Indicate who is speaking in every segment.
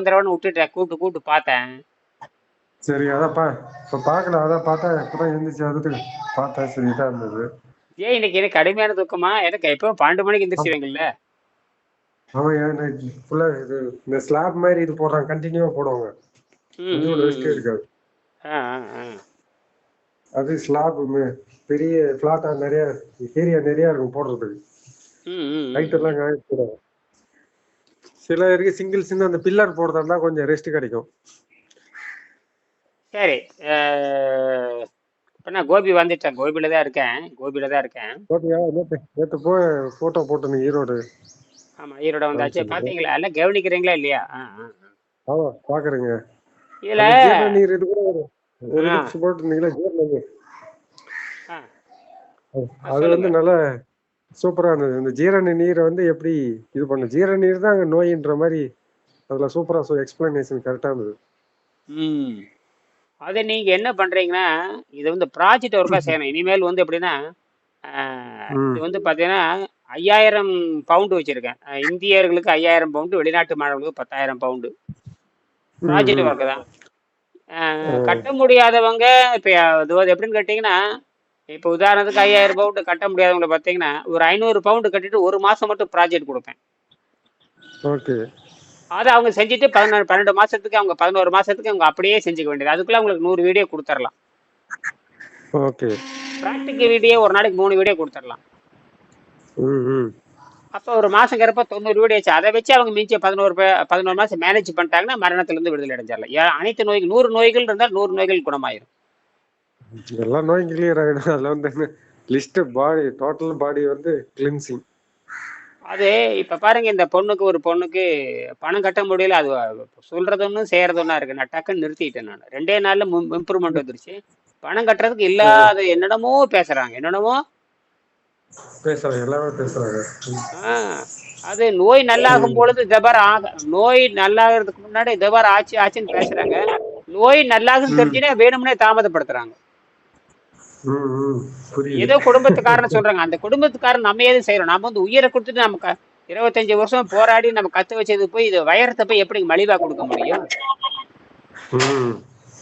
Speaker 1: வந்துடுவான்னு விட்டுட்டேன். கூப்பிட்டு கூப்பிட்டு பார்த்தேன்.
Speaker 2: சரி அதான் பா இப்போ பார்க்கல அதான் பார்த்தா இப்பதான் எழுந்திரிச்சு அதுக்கு பார்த்தேன். சரி இதாக இருந்தது.
Speaker 1: ஏன் இன்னைக்கு எனக்கு கடுமையான தூக்கமா? எனக்கு எப்போ பன்னெண்டு மணிக்கு எந்திரிச்சுவீங்கல்ல
Speaker 2: அவன் எனக்கு ஃபுல்லா இது இந்த ஸ்லாப் மாதிரி இது போடுறாங்க. கண்டினியூவா போடுவாங்க. ரெஸ்டே. இருக்காது. அது ஸ்லாப் பெரிய பிளாட்டா நிறைய ஏரியா நிறைய இருக்கும் போடுறதுக்கு.
Speaker 1: ம், ம், ம்.
Speaker 2: லைட் எல்லாம் காய போடுவாங்க சில இருக்கு சிங்கிள்ஸ் அந்த பில்லர் போடுறதா இருந்தா கொஞ்சம் ரெஸ்ட் கிடைக்கும்.
Speaker 1: சரி இப்போ நான் கோபி வந்துட்டேன். கோபியில தான் இருக்கேன். கோபியில தான் இருக்கேன்.
Speaker 2: ஓகேயா நேத்து நேத்து போய் போட்டோ போட்டு ஈரோடு.
Speaker 1: ஆமா ஈரோட வந்தாச்சு. பாத்தீங்களா? எல்லாம் கவனிக்கிறீங்களா இல்லையா? ஆ.
Speaker 2: ஆமா பாக்குறேங்க.
Speaker 1: இதுல
Speaker 2: நீர் இது கூட ஒரு போட்டுருந்தீங்களா? அது வந்து நல்ல சூப்பரா இருந்தது. இந்த ஜீரண நீரை வந்து எப்படி இது பண்ண ஜீரண நீர் தான் அங்க நோயின்ற மாதிரி அதுல சூப்பரா எக்ஸ்பிளனேஷன் கரெக்டா இருந்தது.
Speaker 1: அதை நீங்க என்ன பண்றீங்கன்னா இது வந்து ப்ராஜெக்ட் ஒர்க்கா செய்யணும். இனிமேல் வந்து எப்படின்னா. இது வந்து பாத்தீங்கன்னா ஐயாயிரம் பவுண்டு வச்சிருக்கேன். இந்தியர்களுக்கு ஐயாயிரம் பவுண்டு வெளிநாட்டு மாணவர்களுக்கு பத்தாயிரம் பவுண்டு ப்ராஜெக்ட் ஒர்க்கு தான். கட்ட முடியாதவங்க இப்போ அது எப்படின்னு கேட்டிங்கன்னா இப்போ உதாரணத்துக்கு ஐயாயிரம் பவுண்டு கட்ட முடியாதவங்கள பார்த்தீங்கன்னா ஒரு ஐநூறு பவுண்டு கட்டிட்டு ஒரு மாதம் மட்டும் ப்ராஜெக்ட் கொடுப்பேன்.
Speaker 2: ஓகே.
Speaker 1: அதை அவங்க செஞ்சுட்டு பதினொரு பன்னெண்டு மாதத்துக்கு அவங்க பதினோரு மாதத்துக்கு அவங்க அப்படியே செஞ்சுக்க வேண்டியது. அதுக்குள்ளே அவங்களுக்கு நூறு வீடியோ கொடுத்துர்லாம்.
Speaker 2: ஓகே.
Speaker 1: ப்ராக்டிக்கல் வீடியோ ஒரு நாளைக்கு மூணு வீடியோ கொடுத்துர்லாம்.
Speaker 2: ம் ம்
Speaker 1: அப்போ ஒரு மாதங்கிறப்ப தொண்ணூறு வீடியோ ஆச்சு அதை வச்சு அவங்க மிஞ்சி பதினோரு பதினோரு மாதம் மேனேஜ் பண்ணிட்டாங்கன்னா மரணத்திலிருந்து விடுதலை அடைஞ்சிடலாம். அனைத்து நோய்கள் நூறு நோய்கள் இருந்தால் நூறு நோய்கள் குணமாயிரும்.
Speaker 2: எல்லா நோயும் கிளியர் ஆகிடும் அதில் வந்து லிஸ்ட் பாடி டோட்டல் பாடி வந்து கிளின்சிங்
Speaker 1: அது இப்போ பாருங்க இந்த பொண்ணுக்கு ஒரு பொண்ணுக்கு பணம் கட்ட முடியல. அது சொல்றது ஒன்றும் செய்யறது ஒன்றா இருக்கு. நான் டக்குன்னு நிறுத்திட்டேன் நான். ரெண்டே நாள்ல இம்ப்ரூவ்மெண்ட் வந்துருச்சு. பணம் கட்டுறதுக்கு இல்லாத என்னென்னமோ பேசுறாங்க. என்னென்னமோ? அது நோய் நல்லாகும் பொழுது இதபார் ஆக நோய் நல்லாகிறதுக்கு முன்னாடி இதபார் ஆச்சு ஆச்சுன்னு பேசுறாங்க. நோய் நல்லாகும் தெரிஞ்சுனே வேணும்னே தாமதப்படுத்துறாங்க. ஏதோ குடும்பத்துக்காரன்னு சொல்றாங்க. அந்த குடும்பத்துக்காரன் நம்ம எதுவும் செய்யறோம்? நம்ம வந்து உயிரை கொடுத்துட்டு நம்ம இருபத்தஞ்சு வருஷம் போராடி நம்ம கத்து வச்சது போய் இது வைரத்தை போய் எப்படி மலிவா கொடுக்க முடியும்?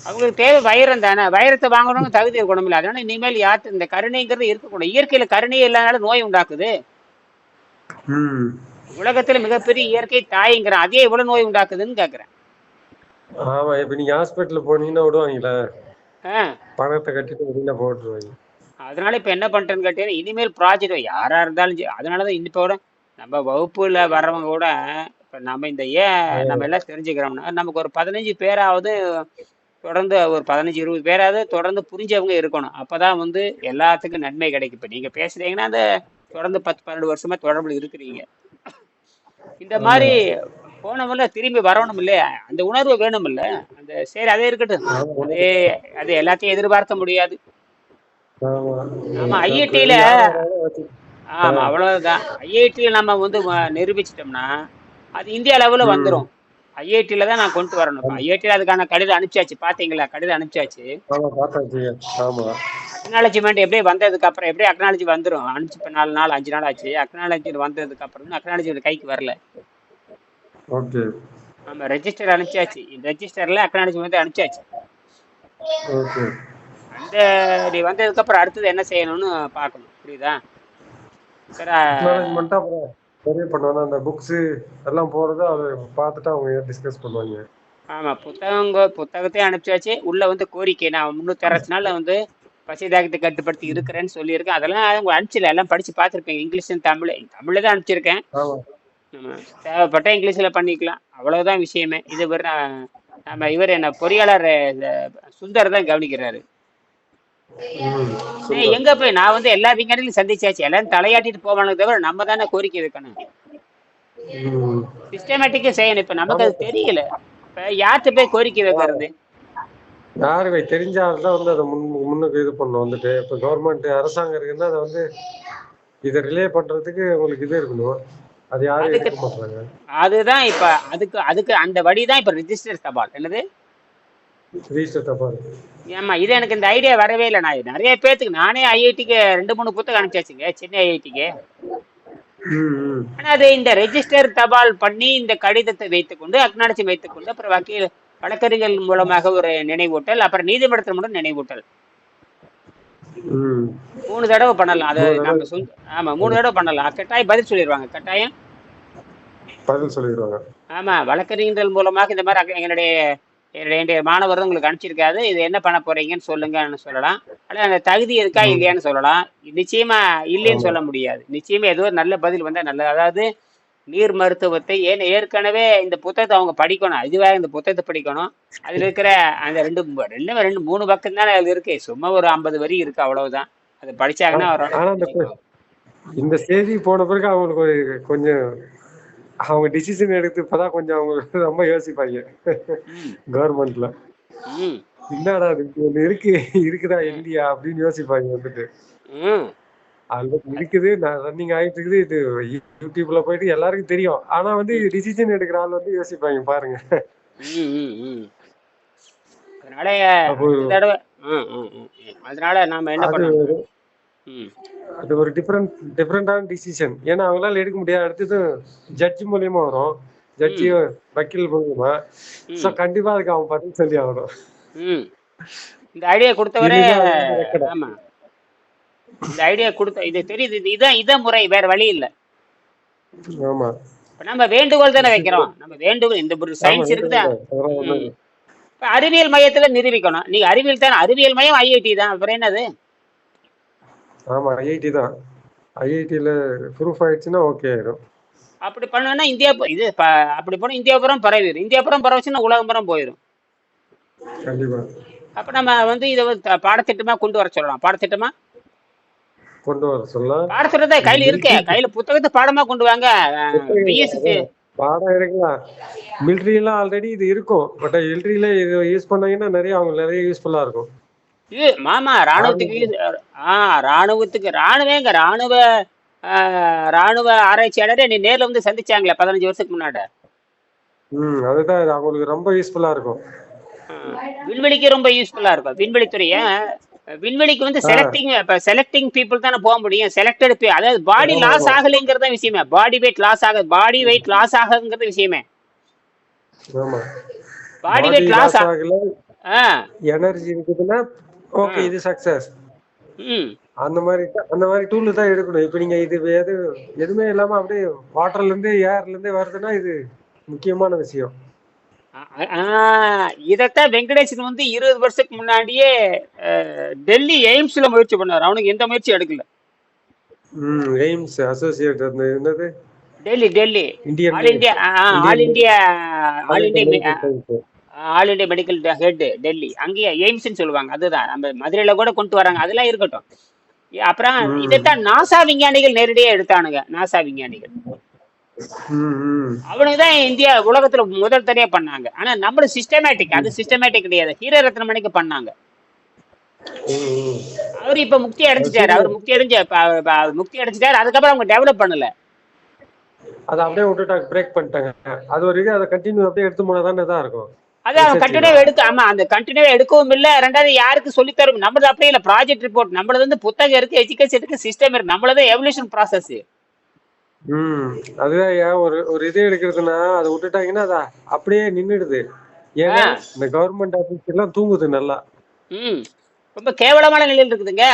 Speaker 1: அவங்களுக்கு தேவை வைரம் தானே. வைரத்தை வாங்கணும்னு தகுதி இருக்கணும் இல்லை. அதனால இனிமேல் யார்ட்டு இந்த கருணைங்கிறது இருக்கக்கூடாது. இயற்கையில கருணையே இல்லாதனால நோய் உண்டாக்குது. உலகத்துல மிகப்பெரிய இயற்கை தாய்ங்கிறேன். அதே எவ்வளவு நோய் உண்டாக்குதுன்னு கேக்குறேன்.
Speaker 2: ஆமா இப்ப நீங்க ஹாஸ்பிட்டல் போனீங்கன்னா விடுவாங்களே. பணத்தை கட்டிட்டு வெளியில போட்டுருவாங்க.
Speaker 1: அதனால இப்ப என்ன பண்றேன்னு கேட்டீங்கன்னா இனிமேல் ப்ராஜெக்ட் யாரா இருந்தாலும் சரி அதனாலதான் இப்போ கூட நம்ம வகுப்புல வர்றவங்க கூட இப்ப நம்ம இந்த ஏன் நம்ம எல்லாம் தெரிஞ்சுக்கிறோம்னா நமக்கு ஒரு பதினஞ்சு பேராவது தொடர்ந்து ஒரு பதினஞ்சு இருபது பேராவது தொடர்ந்து புரிஞ்சவங்க இருக்கணும். அப்பதான் வந்து எல்லாத்துக்கும் நன்மை கிடைக்கும். இப்ப நீங்க பேசுறீங்கன்னா அந்த தொடர்ந்து பத்து பன்னெண்டு வருஷமா தொடர்புல இருக்கிறீங்க. இந்த மாதிரி போனவங்கள திரும்பி வரணும் இல்லையா அந்த உணர்வு வேணும் இல்ல அந்த சரி அதே இருக்கட்டும். அதே அது எல்லாத்தையும் எதிர்பார்க்க முடியாது.
Speaker 2: ஆமா.
Speaker 1: ஐஐடியில ஆமா அவ்வளவுதான். ஐஐடியில நம்ம வந்து நிரூபிச்சிட்டோம்னா அது இந்தியா லெவல்ல வந்துரும். ஐஐடியில தான் நான் கொண்டு வரணும். ஐஐடியில அதுக்கான கடிதம் அனுப்பிச்சாச்சு. பாத்தீங்களா? கடிதம் அனுப்பிச்சாச்சு. அக்னாலஜ்மெண்ட் எப்படியே வந்ததுக்கு அப்புறம் எப்படியே அக்னாலஜி வந்துரும். அனுப்பிச்சு நாலு நாள் அஞ்சு நாள் ஆச்சு. அக்னாலஜி வந்ததுக்கு அப்புறம் அக்னாலஜி கைக்கு வரல.
Speaker 2: ஓகே
Speaker 1: நம்ம ரெஜிஸ்டர் அனுப்பிச்சாச்சு. ரெஜிஸ்டர்ல அக்னாலஜ்மெண்ட் அனுப்பிச்சாச்சு.
Speaker 2: ஓகே
Speaker 1: அந்த நீ வந்ததுக்கு அப்புறம் அடுத்தது என்ன செய்யணும்னு பார்க்கணும். புரியுதா? சரி
Speaker 2: அப்புறம் சரி பண்ணுவாங்க அந்த புக்ஸ் எல்லாம் போறது அதை பார்த்துட்டு அவங்க டிஸ்கஸ் பண்ணுவாங்க?
Speaker 1: ஆமா புத்தகங்க புத்தகத்தையும் அனுப்பிச்சாச்சு. உள்ள வந்து கோரிக்கை. நான் முன்னூத்தி அறுபத்தி நாள்ல வந்து பசிதாகத்தை கட்டுப்படுத்தி இருக்கிறேன்னு சொல்லியிருக்கேன். அதெல்லாம் அவங்க அனுப்பிச்சில எல்லாம் படிச்சு பார்த்துருப்பேன் இங்கிலீஷ் தமிழ் தமிழ்ல தான் அனுப்பிச்சிருக்கேன்.
Speaker 2: ஆமா.
Speaker 1: நம்ம தேவைப்பட்ட இங்கிலீஷ்ல பண்ணிக்கலாம். அவ்வளவுதான் விஷயமே. இது நம்ம இவர் என்ன பொறியாளர் சுந்தர் தான் கவனிக்கிறாரு. எங்க போய் நான் வந்து எல்லா விஞ்ஞானிகளையும் சந்திச்சாச்சு. எல்லாரும் தலையாட்டிட்டு போவானுங்க தவிர நம்ம தானே கோரிக்கை வைக்கணும்.
Speaker 2: ம்.
Speaker 1: சிஸ்டமேட்டிக்கா செய்யணும். இப்ப நமக்கு அது தெரியல. இப்ப யார்கிட்ட போய் கோரிக்கை வைக்கிறது?
Speaker 2: யாரு வை- தெரிஞ்ச ஆள் தான் வந்து அதை முன் முன்னுக்கு இது பண்ணும் வந்துட்டு. இப்போ கவர்மெண்ட் அரசாங்கம் இருக்குன்னா அதை வந்து இதை ரிலே பண்றதுக்கு உங்களுக்கு இது இருக்கணும்.
Speaker 1: அதுதான் இப்ப அதுக்கு அதுக்கு அந்த வழி தான் இப்ப ரிஜிஸ்டர் தபால். என்னது? ஏமா இது எனக்கு இந்த ஐடியா வரவே இல்லை. நான் நிறைய பேத்துக்கு நானே ஐஐடிக்கு ரெண்டு மூணு புத்தகம் அனுப்பிச்சாச்சுங்க சென்னை ஐஐடிக்கு. ஆனா அது இந்த ரெஜிஸ்டர் தபால் பண்ணி இந்த கடிதத்தை வைத்துக்கொண்டு அக்னாலஜி வைத்துக்கொண்டு அப்புறம் வக்கீல் வழக்கறிஞர்கள் மூலமாக ஒரு நினைவூட்டல் அப்புறம் நீதிமன்றத்தில் மட்டும் நினைவூட்டல். மூணு தடவை பண்ணலாம். அது நம்ம சொந்த ஆமா மூணு தடவை பண்ணலாம். கட்டாயம் பதில் சொல்லிடுவாங்க கட்டாயம்.
Speaker 2: பதில் சொல்லிடுவாங்க
Speaker 1: ஆமா வழக்கறிஞர்கள் மூலமாக இந்த மாதிரி எங்களுடைய என்னுடைய மாணவர் உங்களுக்கு அனுப்பிச்சிருக்காது இது என்ன பண்ண போறீங்கன்னு சொல்லுங்கன்னு சொல்லலாம். ஆனா அந்த தகுதி இருக்கா. இல்லையான்னு சொல்லலாம். நிச்சயமா இல்லைன்னு. சொல்ல முடியாது. நிச்சயமா ஏதோ ஒரு நல்ல பதில் வந்தா நல்லது. அதாவது நீர் மருத்துவத்தை ஏன் ஏற்கனவே இந்த புத்தகத்தை அவங்க படிக்கணும் இதுவே இந்த புத்தகத்தை படிக்கணும்? அதுல இருக்கிற அந்த ரெண்டு ரெண்டு ரெண்டு மூணு பக்கம் தானே அதுல இருக்கு. சும்மா ஒரு ஐம்பது வரி இருக்கு அவ்வளவுதான். அதை படிச்சாங்கன்னா ஓரளவுக்கு
Speaker 2: இந்த செய்தி போன பிறகு அவங்களுக்கு ஒரு கொஞ்சம் அவங்க டிசிஷன் எடுத்து இப்பதான் கொஞ்சம் அவங்க ரொம்ப யோசிப்பாங்க. கவர்மெண்ட்ல என்னடா இருக்கு இருக்குதா இல்லையா? அப்படின்னு யோசிப்பாங்க வந்துட்டு. அது இருக்குது. நான் ரன்னிங் ஆயிட்டு இருக்குது. இது யூடியூப்ல போயிட்டு எல்லாருக்கும் தெரியும். ஆனா வந்து டிசிஷன் எடுக்கிற ஆள் வந்து யோசிப்பாங்க பாருங்க.
Speaker 1: அதனால தடவை நாம என்ன
Speaker 2: அது
Speaker 1: பண்ணணும்?
Speaker 2: ஒரு
Speaker 1: ம்,
Speaker 2: அது ஒரு டிஃப்ரெண்ட் டிஃப்ரெண்டான டிசிஷன் ஏன்னா அவங்களால எடுக்க முடியாது. அடுத்தது ஜட்ஜி மூலியமா வரும். ஜட்ஜி வக்கீல் மூலியமா. சோ
Speaker 1: ம்,
Speaker 2: கண்டிப்பா அதுக்கு அவன் பதில் சொல்லி ஆகணும்.
Speaker 1: இந்த ஐடியா கொடுத்தவரே ஆமா. இந்த ஐடியா கொடுத்த இது தெரியுது இது இதான் இதான் முறை வேற வழி இல்ல.
Speaker 2: ஆமா.
Speaker 1: இப்ப நம்ம வேண்டுகோள் தானே வைக்கிறோம். நம்ம வேண்டுகோள் இந்த ஒரு சயின்ஸ் இருக்குதா? அறிவியல் மையத்துல நிரூபிக்கணும். நீங்க அறிவியல் தானே அறிவியல் மையம் ஐஐடி தான். அப்புறம் என்னது?
Speaker 2: ஆமா ஐஐடி தான். ஐஐடில ப்ரூஃப் ஆயிடுச்சுன்னா ஓகே ஆயிடும்
Speaker 1: அப்படி பண்ணோம்னா இந்தியா இது அப்படி போனா இந்தியா புறம் பரவிடும் இந்தியா புறம் பரவச்சுன்னா உலகம் புறம் போயிடும்
Speaker 2: கண்டிப்பா.
Speaker 1: அப்ப நம்ம வந்து இதை பாடத்திட்டமா கொண்டு வர சொல்லலாம். பாடத்திட்டமா?
Speaker 2: கொண்டு வர சொல்லலாம்
Speaker 1: பாடத்திட்டத்தை கையில இருக்கே. கையில புத்தகத்தை பாடமா கொண்டு வாங்க. பிஎஸ்சி
Speaker 2: பாடம் இருக்கலாம் மிலிட்ரிலாம் ஆல்ரெடி இது இருக்கும். பட் மிலிட்ரியில இது யூஸ் பண்ணாங்கன்னா நிறைய அவங்க நிறைய யூஸ்ஃபுல்லா இருக்கும்.
Speaker 1: இது மாமா ராணுவத்துக்கு use- ஆ ராணுவத்துக்கு ராணுவேங்க ராணுவ ராணுவ ஆராய்ச்சியாளரே நீ நேர்ல வந்து சந்திச்சாங்களே பதினஞ்சு வருஷத்துக்கு முன்னாடி.
Speaker 2: ம் அதுதான். அவங்களுக்கு ரொம்ப யூஸ்ஃபுல்லா இருக்கும்.
Speaker 1: விண்வெளிக்கு ரொம்ப யூஸ்ஃபுல்லா இருக்கும். விண்வெளித்துறை ஏன் விண்வெளிக்கு வந்து. செலக்டிங் இப்ப செலக்டிங் பீப்புள் தானே போக முடியும். செலக்டட் அதாவது பாடி லாஸ். ஆகலைங்கிறது விஷயமே. பாடி வெயிட் லாஸ் ஆக பாடி வெயிட் லாஸ் ஆகுங்கிறது விஷயமே. பாடி வெயிட் லாஸ்
Speaker 2: ஆகல. எனர்ஜி இருக்குதுன்னா ஓகே. இது சக்சஸ் அந்த மாதிரி அந்த மாதிரி டூல் தான் எடுக்கணும். இப்போ நீங்க இது எது எதுவுமே இல்லாம அப்படியே வாட்டர்ல இருந்து ஏர்ல இருந்து வருதுன்னா இது முக்கியமான விஷயம்.
Speaker 1: இதத்தான் வெங்கடேசன் வந்து இருபது வருஷத்துக்கு முன்னாடியே டெல்லி எய்ம்ஸ்ல முயற்சி பண்ணாரு. அவனுக்கு எந்த முயற்சி எடுக்கல.
Speaker 2: எய்ம்ஸ் அசோசியேட் என்னது?
Speaker 1: Delhi Delhi. All India all India all India all India medical head Delhi. அங்கேயே எய்ம்ஸ்னு சொல்லுவாங்க. அதுதான். நம்ம மதுரையில கூட கொண்டு வராங்க. அதெல்லாம் இருக்கட்டும். அப்புறம். இதைத்தான் நாசா விஞ்ஞானிகள் நேரடியா எடுத்தானுங்க. நாசா விஞ்ஞானிகள். அவனுக்கு தான் இந்தியா உலகத்துல முதல் தடையா பண்ணாங்க. ஆனா நம்மள சிஸ்டமேட்டிக் அது சிஸ்டமேட்டிக் கிடையாது. ஹீரோ ரத்னமணிக்கு பண்ணாங்க. அவர் இப்ப முக்தி அடைஞ்சிட்டாரு. அவர் முக்தி அடைஞ்ச முக்தி அடைஞ்சிட்டாரு. அதுக்கப்புறம் அவங்க டெவலப் பண்ணல.
Speaker 2: அதை அப்படியே விட்டுட்டாங்க பிரேக் பண்ணிட்டாங்க. அது வரைக்கும் அதை கண்டினியூ அப்படியே எடுத்து போனா தானே இருக்கும்.
Speaker 1: அது அவங்க
Speaker 2: Research
Speaker 1: கண்டினியூ எடுக்க ஆமா அந்த கண்டினியூ எடுக்கவும் இல்ல. ரெண்டாவது யாருக்கு சொல்லி தரும் நம்மளது அப்படியே இல்ல. ப்ராஜெக்ட் ரிப்போர்ட் நம்மளது வந்து புத்தகம் இருக்கு எஜுகேஷன் இருக்கு சிஸ்டம் இருக்கு. நம்மளது எவல்யூஷன் ப்ராசஸ்
Speaker 2: ம் அதுதான் ஏன் ஒரு ஒரு இது எடுக்கிறதுனா அதை விட்டுட்டாங்கன்னா அது அப்படியே நின்னுடுது. ஏன்னா
Speaker 1: ஆ.
Speaker 2: இந்த கவர்மெண்ட் ஆபீஸ் எல்லாம் தூங்குது நல்லா.
Speaker 1: ம் ரொம்ப கேவலமான நிலையில் இருக்குதுங்க.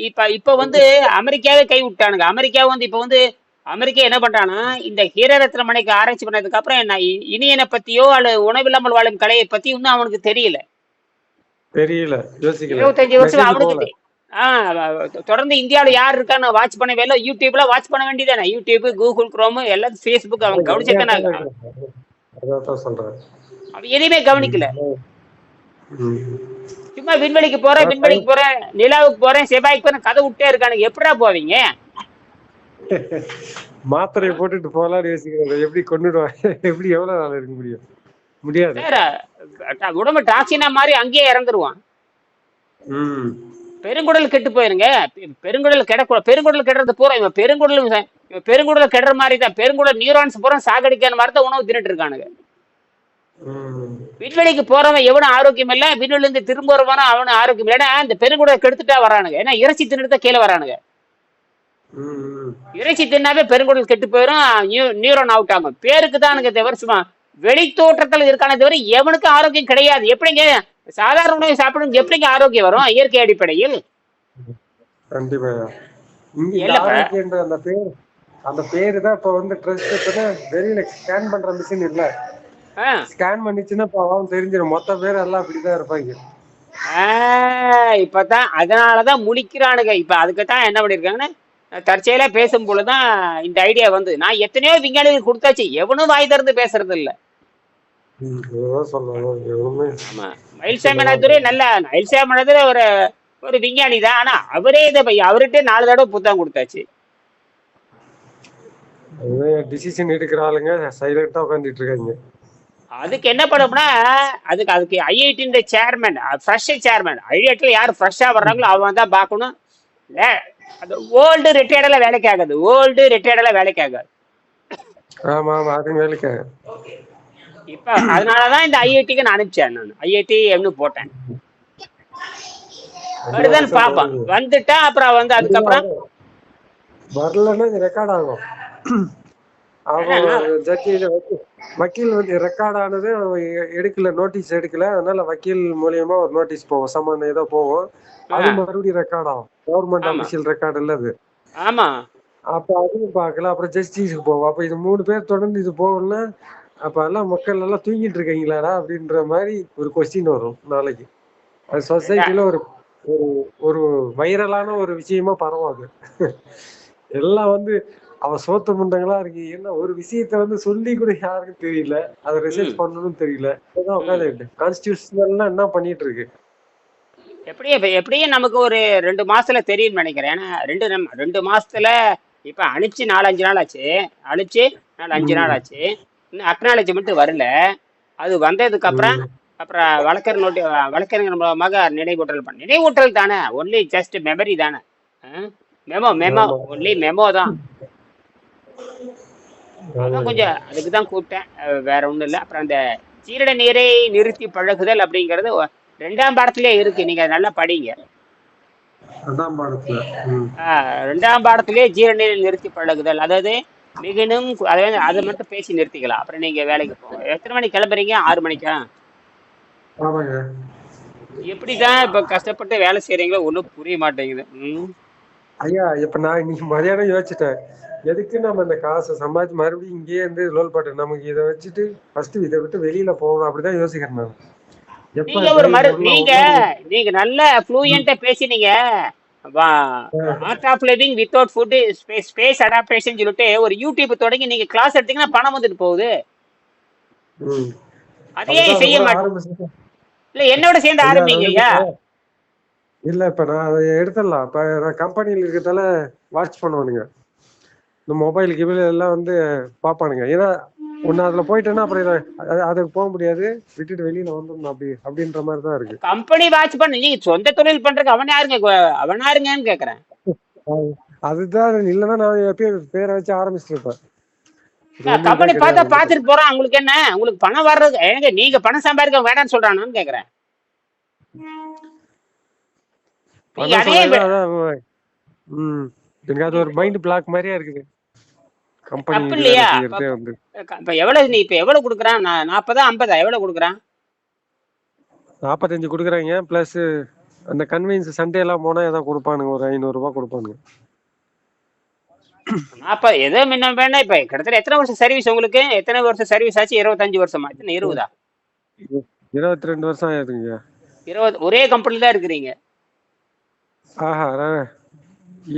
Speaker 1: இப்ப இப்ப வந்து அமெரிக்காவே கை விட்டானுங்க. அமெரிக்கா வந்து இப்ப வந்து அமெரிக்கா என்ன பண்றானா இந்த ஹீரரத்ன மனைக்கு ஆராய்ச்சி பண்ணதுக்கு அப்புறம் என்ன இனியனை பத்தியோ அல்லது உணவில்லாமல் வாழும் கலையை பத்தி இன்னும் அவனுக்கு தெரியல.
Speaker 2: தெரியல
Speaker 1: இருபத்தஞ்சு வருஷம் அவனுக்கு தொடர்ந்து இந்தியாவுல யார் இருக்கான்னு வாட்ச் பண்ணவே இல்லை. யூடியூப்ல வாட்ச் பண்ண வேண்டியதானே யூடியூப் கூகுள் குரோம் எல்லாம் ஃபேஸ்புக்
Speaker 2: அதான் தான்? சொல்றேன்.
Speaker 1: எதையுமே கவனிக்கல. சும்மா விண்வெளிக்கு போறேன் விண்வெளிக்கு போறேன் நிலாவுக்கு போறேன் செவ்வாய்க்கு போறேன் கதை விட்டே இருக்கானுங்க. எப்படா போவீங்க?
Speaker 2: மாத்திரையை போட்டுட்டு போலாம்னு யோசிக்கிறது எப்படி கொண்டுடுவாங்க எப்படி எவ்வளவு நாள் இருக்க முடியும்? முடியாது.
Speaker 1: உடம்பு டாக்ஸினா மாதிரி அங்கேயே இறந்துருவான். பெருங்குடல் கெட்டு போயிருங்க. பெருங்குடல் கெட பெருங்குடல் கெடுறது பூரா இவன் பெருங்குடல் இவன் பெருங்குடல் கெடுற மாதிரி தான். பெருங்குடல் நியூரான்ஸ் பூரா சாகடிக்கிற மாதிரி தான் உணவு தின்னுட்டு இருக்கானுங்க. விண்வெளிக்கு போறவன் எவனும் ஆரோக்கியம் இல்ல விண்வெளில இருந்து திரும்ப வருவானோ அவனும் ஆரோக்கியம் இல்லை. ஏன்னா இந்த பெருங்குடல் கெடுத்துட்டா வரானுங்க. ஏன்னா இறைச்சி தின்னுட்டு தான் கீழே வரானுங்க. இறைச்சி தின்னாவே பெருங்குடல் கெட்டு போயிடும் நியூ- நியூரான் அவுட் ஆகும். பேருக்கு தான் எனக்கு தவிர சும்மா வெளி தோற்றத்தில் இருக்கானே தவிர எவனுக்கும் ஆரோக்கியம் கிடையாது. எப்படிங்க சாதாரண உணவை சாப்பிடும் எப்படிங்க ஆரோக்கியம் வரும்? இயற்கை அடிப்படையில்?
Speaker 2: கண்டிப்பா அந்த பேர் அந்த பேரு தான் இப்ப வந்து ட்ரஸ்ட் வெளியில ஸ்கேன் பண்ற மிஷின் இல்ல. ஸ்கேன் பண்ணிச்சுன்னா இப்ப அவன் தெரிஞ்சிடும். மொத்த பேர் எல்லாம் அப்படிதான் இருப்பாங்க.
Speaker 1: இப்பதான் அதனாலதான் முழிக்கிறானுங்க. இப்ப அதுக்கு தான் என்ன பண்ணிருக்காங்கன்னா தற்செயலா பேசும் பொழுதுதான் இந்த ஐடியா வந்து நான் எத்தனையோ விஞ்ஞானிகள் கொடுத்தாச்சு. எவனும் வாய் திறந்து பேசுறது இல்ல
Speaker 2: ம்,
Speaker 1: ஆமா மயில்சாமிநாதரே நல்ல மயில்சாமிநாதரே ஒரு ஒரு விஞ்ஞானி தான். ஆனா அவரே இதை அவர்கிட்ட நாலு தடவை புத்தகம் கொடுத்தாச்சு.
Speaker 2: டிசிஷன் எடுக்கிற ஆளுங்க சைலண்டா உட்காந்துட்டு இருக்காங்க
Speaker 1: அதுக்கு என்ன பண்ணோம்னா அதுக்கு அதுக்கு ஐஐடின்ற சேர்மேன் ஃப்ரெஷ் சேர்மேன் ஐஐடியில் யார் ஃப்ரெஷ்ஷாக வர்றாங்களோ அவன் தான் பார்க்கணும். அது ஓல்டு ரிட்டையர்டெல்லாம் வேலைக்கு ஆகாது. ஓல்டு ரிட்டையர்டெல்லாம் வேலைக்கு ஆகாது.
Speaker 2: ஆமா ஆமா அது வேலைக்கு
Speaker 1: இப்போ அதனால தான் இந்த ஐஐடிக்கு நான் அனுப்பிச்சேன் நான். ஐஐடி எம்னு போட்டேன். வருதான்னு வந்துட்டா அப்புறம் வந்து அதுக்கப்புறம்
Speaker 2: வரலன்னா ரெக்கார்ட் ஆகும். வக்கீல் வந்து ரெக்கார்ட் ஆனது எடுக்கல நோட்டீஸ் எடுக்கல. அதனால வக்கீல் மூலியமா ஒரு நோட்டீஸ் போகும். சம்மன் ஏதோ போகும். அது மறுபடியும் ரெக்கார்ட் ஆகும். கவர்மெண்ட். அபிஷியல் ரெக்கார்டு இல்ல அது.
Speaker 1: ஆமா.
Speaker 2: அப்ப அதுவும் பார்க்கல. அப்புறம் ஜஸ்டிஸுக்கு போவோம் அப்ப இது மூணு பேர் தொடர்ந்து இது போகணும்னா அப்ப எல்லாம் மக்கள் எல்லாம் தூங்கிட்டு இருக்கீங்களாடா அப்படின்ற மாதிரி ஒரு கொஸ்டின் வரும் நாளைக்கு. அது சொசைட்டில ஒரு ஒரு ஒரு வைரலான ஒரு விஷயமா பரவும் அது. எல்லாம் வந்து அவ சோத்த முண்டங்களா இருக்கு என்ன ஒரு விஷயத்த வந்து சொல்லி கூட யாருக்கும் தெரியல. அதை ரிசர்ச் பண்ணணும்னு தெரியல. உட்காந்து கான்ஸ்டியூஷனல்லாம் என்ன பண்ணிட்டு இருக்கு?
Speaker 1: எப்படியும் இப்ப எப்படியும் நமக்கு ஒரு ரெண்டு மாசத்துல தெரியும்னு நினைக்கிறேன். ஏன்னா ரெண்டு நம்ம ரெண்டு மாசத்துல இப்ப அனுப்பிச்சு நாலு அஞ்சு நாள் ஆச்சு. அனுப்பிச்சு நாலு அஞ்சு நாள் ஆச்சு. அக்னாலஜ்மெண்ட் வரல. அது வந்ததுக்கு அப்புறம் அப்புறம் வழக்கர் நோட்டி வழக்கறிஞர் மூலமாக நினைவூட்டல் பண்ண நினைவூட்டல் தானே? ஒன்லி ஜஸ்ட் மெமரி தானே? மெமோ மெமோ ஒன்லி மெமோ தான். அதான் கொஞ்சம் அதுக்கு தான் கூப்பிட்டேன் வேற ஒண்ணும் இல்லை. அப்புறம் அந்த சீரட நீரை நிறுத்தி பழகுதல் அப்படிங்கிறது ரெண்டாம் பாடத்திலே இருக்கு. நீங்க நல்லா படிங்க.
Speaker 2: அதான் பாடத்துல.
Speaker 1: ரெண்டாம் பாடத்திலே நிறுத்தி பழகுதல். அதாவது மிகுனும் அதாவது அதை மட்டும் பேசி நிறுத்திக்கலாம். அப்புறம் நீங்க வேலைக்கு போங்க எத்தனை மணிக்கு கிளம்புறீங்க? ஆறு மணிக்கா?
Speaker 2: ஆமாங்க.
Speaker 1: எப்படிதான் இப்ப கஷ்டப்பட்டு வேலை செய்றீங்களோ? ஒன்றும் புரிய மாட்டேங்குது. ம்.
Speaker 2: ஐயா இப்ப நான் இன்னைக்கு மதியானம் யோசிச்சிட்டேன். எதுக்கு நம்ம இந்த காசை சம்பாதிச்சு மறுபடியும் இங்கேயே இருந்து லோல் பாட்டு நமக்கு இதை வச்சுட்டு ஃபர்ஸ்ட் இதை விட்டு வெளியில போகணும். அப்படிதான் யோசிக்கிறேன் நான்.
Speaker 1: நீங்க ஒரு மறு நீங்க நீங்க நல்ல ஃப்ளூயண்டா பேசினீங்க. Art of living without food space space adaptation சொல்லிட்டு ஒரு யூடியூப் தொடங்கி நீங்க கிளாஸ் எடுத்தீங்கன்னா பணம் வந்துட்டு போகுது. அதையே செய்ய மாட்டேன். இல்ல என்னோட சேர்ந்து ஆரம்பிங்க ஐயா.
Speaker 2: இல்ல இப்ப நான் அதை எடுத்துடலாம். இப்ப நான் கம்பெனில இருக்கிறதால வாட்ச் பண்ணுவானுங்க. இந்த மொபைல் கிபிள் எல்லாம் வந்து பாப்பானுங்க ஏன்னா ஒன்னு அதுல போயிட்டேன்னா அப்புறம் இதை அது- அதுக்கு போக முடியாது. விட்டுட்டு வெளியில வந்துடணும் அப்படி அப்படின்ற மாதிரி தான் இருக்கு.
Speaker 1: கம்பெனி வாட்ச் பண்ணு. நீங்க சொந்த தொழில் பண்றதுக்கு அவன் யாருங்க? கு- அவன் யாருங்கன்னு கேக்குறேன்.
Speaker 2: அது- அதுதான் இல்லைன்னா நான் எப்பயும் பேரை வச்சு ஆரம்பிச்சிட்டு இருப்பேன் இது
Speaker 1: கம்பெனி பார்த்தா
Speaker 2: கிடையாது.
Speaker 1: பாத்துட்டு போறான். உங்களுக்கு என்ன? உங்களுக்கு பணம் வர்றது ஏங்க நீங்க பணம் சம்பாதிக்க வேண்டாம்னு சொல்றானான்னு கேக்குறேன். நீங்க
Speaker 2: பணம்
Speaker 1: அதே
Speaker 2: சொன்னா அதான் ம். எனக்கு அது ஒரு மைண்ட் பிளாக் மாதிரியே இருக்குது. கம்பெனி
Speaker 1: இல்லையா? இப்ப எவ்வளவு நீ இப்ப எவ்வளவு கொடுக்குறான்? நாற்பதா ஐம்பதா எவ்வளவு கொடுக்குறான்?
Speaker 2: நாற்பத்தஞ்சு கொடுக்குறாங்க ப்ளஸ் அந்த கன்வீன்ஸ் சண்டே எல்லாம் போனா ஏதாவது கொடுப்பானுங்க ஒரு ஐநூறு ரூபாய் கொடுப்பானுங்க.
Speaker 1: நாற்பது ஏதோ முன்ன வேணா இப்ப கிட்டத்தட்ட எத்தனை வருஷம் சர்வீஸ் உங்களுக்கு? எத்தனை வருஷம் சர்வீஸ் ஆச்சு? இருபத்தஞ்சு வருஷமா? எத்தனை இருபதா?
Speaker 2: இருபத்தி ரெண்டு வருஷம் ஆயிருதுங்க
Speaker 1: இருபது ஒரே கம்பெனில தான் இருக்கிறீங்க.
Speaker 2: ஆஹா